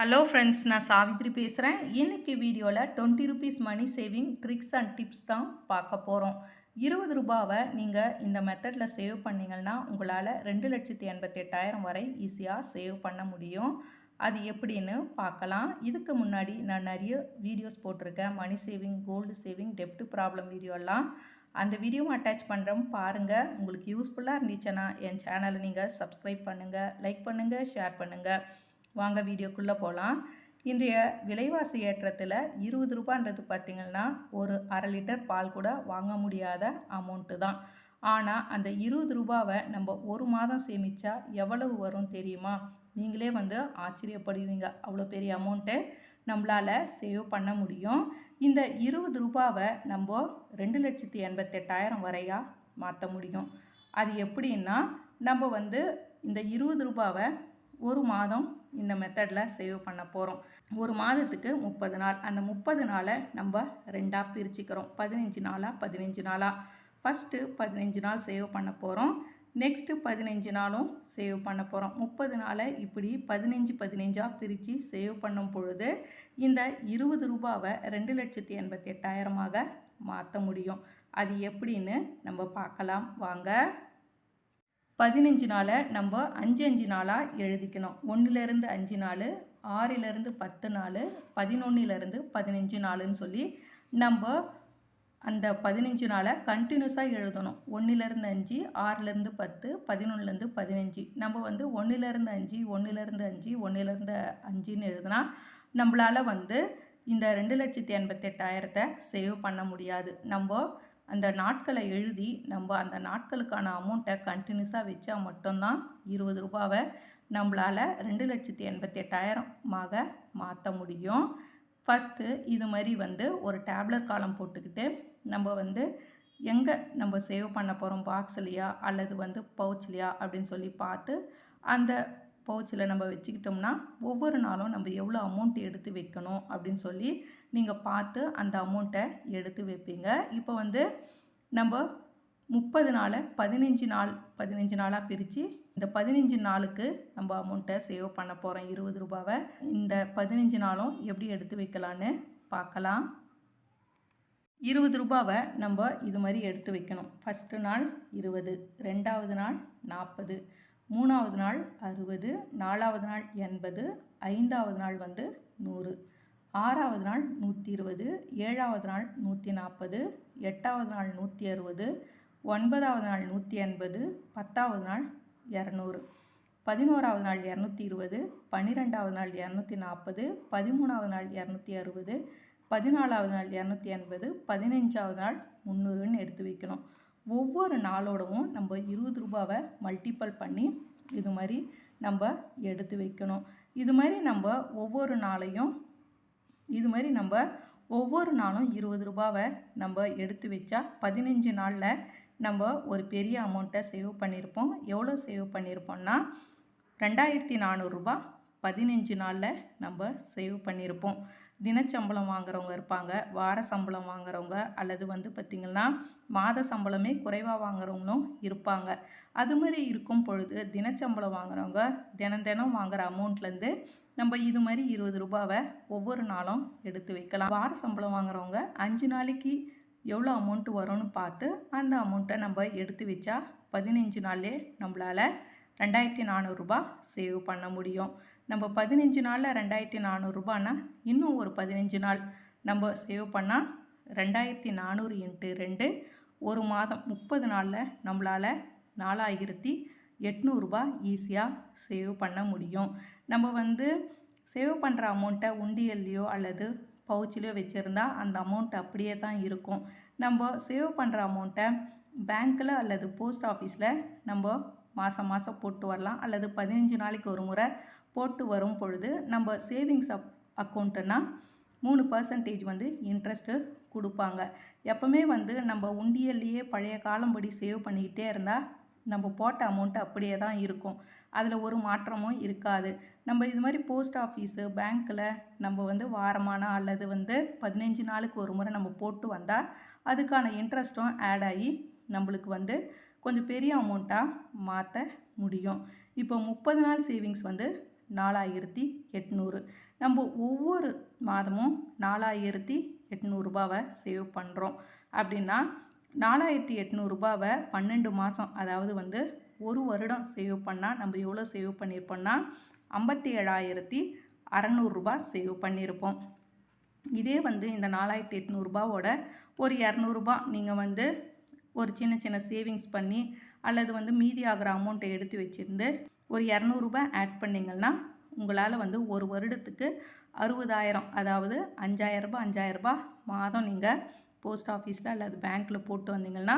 Hello friends நான் சாவித்ரி பேசுகிறேன் இன்றைக்கி வீடியோவில் twenty rupees money saving tricks and tips தான் பார்க்க போகிறோம் இருபது ரூபாவை நீங்கள் இந்த மெத்தடில் சேவ் பண்ணிங்கன்னா உங்களால் ரெண்டு லட்சத்தி எண்பத்தெட்டாயிரம் வரை ஈஸியாக சேவ் பண்ண முடியும். அது எப்படின்னு பார்க்கலாம். இதுக்கு முன்னாடி நான் நிறைய வீடியோஸ் போட்டிருக்கேன். மணி சேவிங் கோல்டு சேவிங் டெப்ட் ப்ராப்ளம் வீடியோலாம் அந்த வீடியோவும் அட்டாச் பண்ணுறோம் பாருங்கள் உங்களுக்கு யூஸ்ஃபுல்லாக இருந்துச்சுன்னா என் சேனலை நீங்கள் சப்ஸ்கிரைப் பண்ணுங்கள் லைக் பண்ணுங்கள் ஷேர் பண்ணுங்கள் வாங்க வீடியோக்குள்ளே போகலாம் இன்றைய விலைவாசி ஏற்றத்தில் இருபது ரூபான்றது பார்த்திங்கன்னா ஒரு அரை லிட்டர் பால் கூட வாங்க முடியாத அமௌண்ட்டு தான். ஆனால் அந்த இருபது ரூபாவை நம்ம ஒரு மாதம் சேமித்தா எவ்வளவு வரும் தெரியுமா? நீங்களே வந்து ஆச்சரியப்படுவீங்க. அவ்வளோ பெரிய அமௌண்ட்டு நம்மளால் சேவ் பண்ண முடியும். இந்த இருபது ரூபாவை நம்ம ரெண்டு லட்சத்தி எண்பத்தெட்டாயிரம் வரையா மாற்ற முடியும். அது எப்படின்னா நம்ம வந்து இந்த இருபது ரூபாவை ஒரு மாதம் இந்த மெத்தடில் சேவ் பண்ண போகிறோம் ஒரு மாதத்துக்கு முப்பது நாள். அந்த முப்பது நாளை நம்ம ரெண்டாக பிரிச்சுக்கிறோம். பதினஞ்சு நாளாக பதினஞ்சு நாளாக ஃபஸ்ட்டு பதினஞ்சு நாள் சேவ் பண்ண போகிறோம் நெக்ஸ்ட்டு பதினஞ்சு நாளும் சேவ் பண்ண போகிறோம் முப்பது நாளை இப்படி பதினஞ்சு பதினஞ்சாக பிரித்து சேவ் பண்ணும் பொழுது இந்த இருபது ரூபாவை ரெண்டு லட்சத்தி எண்பத்தி எட்டாயிரமாக மாற்ற முடியும். அது எப்படின்னு நம்ம பார்க்கலாம். வாங்க. பதினஞ்சு நாளை நம்ம அஞ்சு அஞ்சு நாளாக எழுதிக்கணும். ஒன்றுலேருந்து அஞ்சு நாள் ஆறிலேருந்து பத்து நாள் பதினொன்னிலேருந்து பதினஞ்சு நாளுன்னு சொல்லி நம்ம அந்த பதினஞ்சு நாளை கண்டினியூஸாக எழுதணும். ஒன்றுலேருந்து அஞ்சு ஆறுலேருந்து பத்து பதினொன்றுலேருந்து பதினஞ்சு. நம்ம வந்து ஒன்றுலேருந்து அஞ்சு ஒன்றுலேருந்து அஞ்சு ஒன்றுலேருந்து அஞ்சுன்னு எழுதுனா நம்மளால் வந்து இந்த ரெண்டு லட்சத்தி எண்பத்தெட்டாயிரத்தை சேவ் பண்ண முடியாது. நம்ம அந்த நாட்களை எழுதி நம்ம அந்த நாட்களுக்கான அமௌண்ட்டை கண்டினியூஸாக வச்சா மட்டும்தான் இருபது ரூபாவை நம்மளால் ரெண்டு லட்சத்தி எண்பத்தெட்டாயிரமாக மாற்ற முடியும். ஃபஸ்ட்டு இது மாதிரி வந்து ஒரு டேப்லெட் காலம் போட்டுக்கிட்டு நம்ம வந்து எங்கே நம்ம சேவ் பண்ண போகிறோம் பாக்ஸ்லையா அல்லது வந்து பவுச்லையா அப்படின்னு சொல்லி பார்த்து அந்த பவுச்சில் நம்ம வச்சுக்கிட்டோம்னா ஒவ்வொரு நாளும் நம்ம எவ்வளோ அமௌண்ட் எடுத்து வைக்கணும் அப்படின்னு சொல்லி நீங்கள் பார்த்து அந்த அமௌண்ட்டை எடுத்து வைப்பீங்க. இப்போ வந்து நம்ம முப்பது நாளை பதினஞ்சு நாள் பதினஞ்சு நாளாக பிரித்து இந்த பதினஞ்சு நாளுக்கு நம்ம அமௌண்ட்டை சேவ் பண்ண போகிறோம் இருபது ரூபாவை. இந்த பதினஞ்சு நாளும் எப்படி எடுத்து வைக்கலான்னு பார்க்கலாம். இருபது ரூபாவை நம்ம இது மாதிரி எடுத்து வைக்கணும். ஃபஸ்ட்டு நாள் இருபது ரெண்டாவது நாள் நாற்பது. மூணாவது நாள் அறுபது நாலாவது நாள் எண்பது ஐந்தாவது நாள் வந்து நூறு. ஆறாவது நாள் நூற்றி இருபது ஏழாவது நாள் நூற்றி நாற்பது எட்டாவது நாள் நூற்றி அறுபது ஒன்பதாவது நாள் நூற்றி எண்பது பத்தாவது நாள் இரநூறு. பதினோராவது நாள் இரநூத்தி இருபது பன்னிரெண்டாவது நாள் இரநூத்தி நாற்பது பதிமூணாவது நாள் இரநூத்தி அறுபது பதினாலாவது நாள் இரநூத்தி எண்பது பதினஞ்சாவது நாள் முந்நூறுன்னு எடுத்து வைக்கணும். ஒவ்வொரு நாளோடவும் நம்ம இருபது ரூபாவை மல்டிப்பல் பண்ணி இது மாதிரி நம்ம எடுத்து வைக்கணும். இது மாதிரி நம்ம ஒவ்வொரு நாளையும் இது மாதிரி நம்ம ஒவ்வொரு நாளும் இருபது ரூபாவை நம்ம எடுத்து வச்சா பதினஞ்சு நாளில் நம்ம ஒரு பெரிய அமௌண்ட்டை சேவ் பண்ணியிருப்போம் எவ்வளோ சேவ் பண்ணியிருப்போம்னா ரெண்டாயிரத்தி நானூறுரூபா பதினஞ்சு நாளில் நம்ம சேவ் பண்ணியிருப்போம் தினச்சம்பளம் வாங்குறவங்க இருப்பாங்க வார சம்பளம் வாங்குறவங்க அல்லது வந்து பார்த்திங்கன்னா மாத சம்பளமே குறைவாக வாங்குறவங்களும் இருப்பாங்க. அது மாதிரி இருக்கும் பொழுது தினச்சம்பளம் வாங்குறவங்க தினம் தினம் வாங்குகிற அமௌண்ட்லேருந்து நம்ம இது மாதிரி இருபது ரூபாவை ஒவ்வொரு நாளும் எடுத்து வைக்கலாம். வார சம்பளம் வாங்குறவங்க அஞ்சு நாளைக்கு எவ்வளோ அமௌண்ட்டு வரும்னு பார்த்து அந்த அமௌண்ட்டை நம்ம எடுத்து வச்சா பதினஞ்சு நாள்லே நம்மளால் ரெண்டாயிரத்தி நானூறுரூபா சேவ் பண்ண முடியும். நம்ம பதினஞ்சு நாளில் ரெண்டாயிரத்தி நானூறுரூபானா இன்னும் ஒரு பதினஞ்சு நாள். நம்ம சேவ் பண்ணால் ரெண்டாயிரத்தி நானூறு இன்ட்டு ரெண்டு. ஒரு மாதம் முப்பது நாளில் நம்மளால் நாலாயிரத்தி எட்நூறுபா ஈஸியாக சேவ் பண்ண முடியும். நம்ம வந்து சேவ் பண்ணுற அமௌண்ட்டை உண்டியல்லையோ அல்லது பவுச்சிலையோ வச்சுருந்தா அந்த அமௌண்ட் அப்படியே தான் இருக்கும். நம்ம சேவ் பண்ணுற அமௌண்ட்டை பேங்க்கில் அல்லது போஸ்ட் ஆஃபீஸில் நம்ம மாதம் மாதம் போட்டு வரலாம். அல்லது பதினஞ்சு நாளைக்கு ஒரு முறை போட்டு வரும் பொழுது நம்ம சேவிங்ஸ் அப் அக்கௌண்ட்டுன்னா மூணு பர்சன்டேஜ் வந்து இன்ட்ரெஸ்ட்டு கொடுப்பாங்க. எப்போவுமே வந்து நம்ம உண்டியல்லையே பழைய காலம்படி சேவ் பண்ணிக்கிட்டே இருந்தால் நம்ம போட்ட அமௌண்ட்டு அப்படியே தான் இருக்கும். அதில் ஒரு மாற்றமும் இருக்காது. நம்ம இது மாதிரி போஸ்ட் ஆஃபீஸு பேங்க்கில் நம்ம வந்து வாரமான அல்லது வந்து பதினஞ்சு நாளுக்கு ஒரு முறை நம்ம போட்டு வந்தால் அதுக்கான இன்ட்ரெஸ்ட்டும் ஆட் ஆகி நம்மளுக்கு வந்து கொஞ்சம் பெரிய அமௌண்ட்டாக மாற்ற முடியும். இப்போ முப்பது நாள் சேவிங்ஸ் வந்து நாலாயிரத்தி எட்நூறு. நம்ம ஒவ்வொரு மாதமும் நாலாயிரத்தி எட்நூறுபாவை சேவ் பண்ணுறோம் அப்படின்னா நாலாயிரத்தி எட்நூறுபாவை பன்னெண்டு மாதம் அதாவது வந்து ஒரு வருடம் சேவ் பண்ணால் நம்ம எவ்வளோ சேவ் பண்ணியிருப்போம்னா ஐம்பத்தி ஏழாயிரத்தி அறநூறுரூபா சேவ் பண்ணியிருப்போம். இதே வந்து இந்த நாலாயிரத்தி எட்நூறுபாவோட ஒரு இரநூறுபா நீங்கள் வந்து ஒரு சின்ன சின்ன சேவிங்ஸ் பண்ணி அல்லது வந்து மீதி ஆகிற அமௌண்ட்டை எடுத்து வச்சுருந்து ஒரு இரநூறுபா ஆட் பண்ணிங்கன்னா உங்களால் வந்து ஒரு வருடத்துக்கு அறுபதாயிரம் அதாவது அஞ்சாயிரரூபா அஞ்சாயிரரூபா மாதம் நீங்கள் போஸ்ட் ஆஃபீஸில் அல்லது பேங்க்கில் போட்டு வந்தீங்கன்னா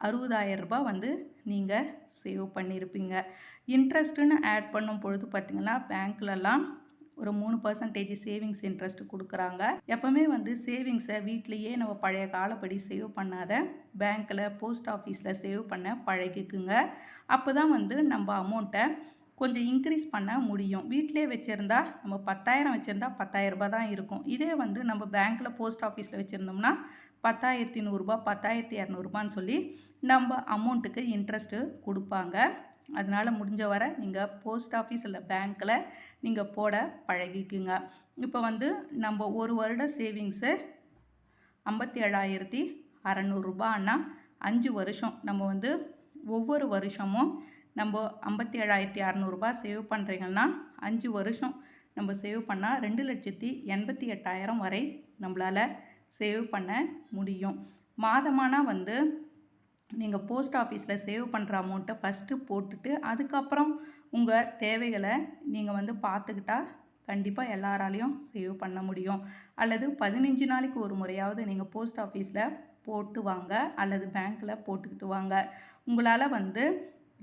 அறுபதாயிரரூபா வந்து நீங்கள் சேவ் பண்ணியிருப்பீங்க இன்ட்ரெஸ்ட்டுன்னு ஆட் பண்ணும் பொழுது பார்த்திங்கன்னா பேங்க்லலாம் ஒரு மூணு பர்சன்டேஜ் சேவிங்ஸ் இன்ட்ரெஸ்ட் கொடுக்குறாங்க. எப்போவுமே வந்து சேவிங்ஸை வீட்லேயே நம்ம பழைய காலப்படி சேவ் பண்ணாத பேங்க்கில் போஸ்ட் ஆஃபீஸில் சேவ் பண்ண பழகிக்குங்க. அப்போ தான் வந்து நம்ம அமௌண்ட்டை கொஞ்சம் இன்க்ரீஸ் பண்ண முடியும். வீட்டிலே வச்சுருந்தா நம்ம பத்தாயிரம் வச்சுருந்தா பத்தாயிரரூபா தான் இருக்கும். இதே வந்து நம்ம பேங்க்கில் போஸ்ட் ஆஃபீஸில் வச்சுருந்தோம்னா பத்தாயிரத்தி நூறுரூபா பத்தாயிரத்தி இரநூறுபான்னு சொல்லி நம்ம அமௌண்ட்டுக்கு இன்ட்ரெஸ்ட்டு கொடுப்பாங்க. அதனால் முடிஞ்ச வரை நீங்கள் போஸ்ட் ஆஃபீஸ் இல்லை பேங்க்கில் நீங்கள் போட பழகிக்குங்க. இப்போ வந்து நம்ம ஒரு வருட சேவிங்ஸு ஐம்பத்தி ஏழாயிரத்தி அறநூறுபான்னா அஞ்சு வருஷம். நம்ம வந்து ஒவ்வொரு வருஷமும் நம்ம ஐம்பத்தி ஏழாயிரத்தி அறநூறுபா சேவ் பண்ணுறீங்கன்னா அஞ்சு வருஷம் நம்ம சேவ் பண்ணால் ரெண்டு லட்சத்தி எண்பத்தி எட்டாயிரம் வரை நம்மளால் சேவ் பண்ண முடியும். மாதமானால் வந்து நீங்கள் போஸ்ட் ஆஃபீஸில் சேவ் பண்ணுற அமௌண்ட்டை ஃபஸ்ட்டு போட்டுட்டு அதுக்கப்புறம் உங்கள் தேவைகளை நீங்கள் வந்து பார்த்துக்கிட்டா கண்டிப்பாக எல்லாராலையும் சேவ் பண்ண முடியும். அல்லது பதினஞ்சு நாளைக்கு ஒரு முறையாவது நீங்கள் போஸ்ட் ஆஃபீஸில் போட்டு வாங்க அல்லது பேங்க்கில் போட்டுக்கிட்டு வாங்க. உங்களால் வந்து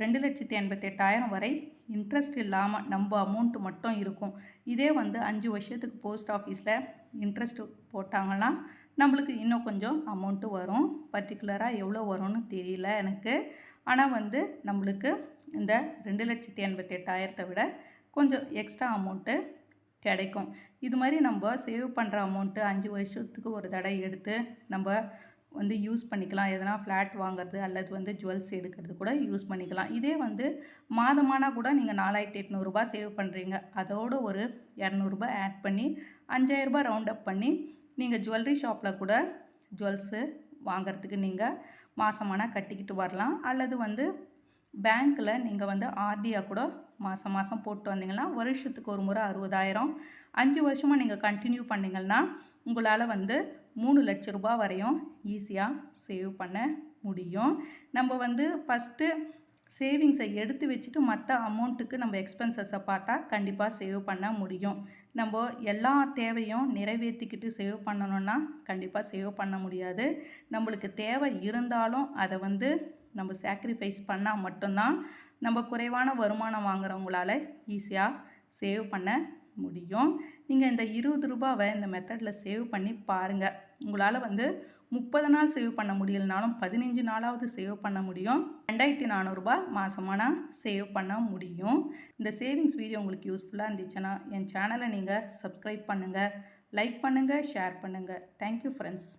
ரெண்டு லட்சத்தி எண்பத்தெட்டாயிரம் வரை இன்ட்ரெஸ்ட் இல்லாமல் நம்ம அமௌண்ட்டு மட்டும் இருக்கும். இதே வந்து அஞ்சு வருஷத்துக்கு போஸ்ட் ஆஃபீஸில் இன்ட்ரெஸ்ட் போட்டாங்கன்னா நம்மளுக்கு இன்னும் கொஞ்சம் அமௌண்ட்டு வரும். பர்டிகுலராக எவ்வளோ வரும்னு தெரியல எனக்கு. ஆனால் வந்து நம்மளுக்கு இந்த ரெண்டு லட்சத்தி எண்பத்தெட்டாயிரத்தை விட கொஞ்சம் எக்ஸ்ட்ரா அமௌண்ட்டு கிடைக்கும். இது மாதிரி நம்ம சேவ் பண்ணுற அமௌண்ட்டு அஞ்சு வருஷத்துக்கு ஒரு தடவை எடுத்து நம்ம வந்து யூஸ் பண்ணிக்கலாம். எதனா ஃப்ளாட் வாங்குறது அல்லது வந்து ஜுவல்ஸ் எடுக்கிறது கூட யூஸ் பண்ணிக்கலாம். இதே வந்து மாதமானால் கூட நீங்கள் நாலாயிரத்தி எட்நூறுபா சேவ் பண்ணுறீங்க அதோட ஒரு இரநூறுபா ஆட் பண்ணி அஞ்சாயிரரூபா ரவுண்ட் அப் பண்ணி நீங்கள் ஜுவல்லரி ஷாப்பில் கூட ஜுவல்ஸு வாங்கிறதுக்கு நீங்கள் மாதமானால் கட்டிக்கிட்டு வரலாம். அல்லது வந்து பேங்க்கில் நீங்கள் வந்து ஆர்டியாக கூட மாதம் மாதம் போட்டு வந்தீங்கன்னா வருஷத்துக்கு ஒரு முறை அறுபதாயிரம். அஞ்சு வருஷமாக நீங்கள் கண்டினியூ பண்ணிங்கன்னா உங்களால் வந்து மூணு லட்ச ரூபா வரையும் ஈஸியாக சேவ் பண்ண முடியும். நம்ம வந்து ஃபஸ்ட்டு சேவிங்ஸை எடுத்து வச்சுட்டு மற்ற அமௌண்ட்டுக்கு நம்ம எக்ஸ்பென்சஸை பார்த்தா கண்டிப்பாக சேவ் பண்ண முடியும். நம்ம எல்லா தேவையும் நிறைவேற்றிக்கிட்டு சேவ் பண்ணணும்னா கண்டிப்பாக சேவ் பண்ண முடியாது. நம்மளுக்கு தேவை இருந்தாலும் அதை வந்து நம்ம சாக்ரிஃபைஸ் பண்ணால் மட்டும்தான் நம்ம குறைவான வருமானம் வாங்குறவங்களால ஈஸியாக சேவ் பண்ண முடியும். நீங்கள் இந்த இருபது ரூபாவை இந்த மெத்தடில் சேவ் பண்ணி பாருங்கள் உங்களால் வந்து முப்பது நாள் சேவ் பண்ண முடியலனாலும் பதினஞ்சு நாளாவது சேவ் பண்ண முடியும். ரெண்டாயிரத்தி நானூறுரூபா மாதமான சேவ் பண்ண முடியும். இந்த சேவிங்ஸ் வீடியோ உங்களுக்கு யூஸ்ஃபுல்லாக இருந்துச்சுன்னா என் சேனலை நீங்கள் சப்ஸ்கிரைப் பண்ணுங்கள் லைக் பண்ணுங்கள் ஷேர் பண்ணுங்கள் தேங்க்யூ ஃப்ரெண்ட்ஸ்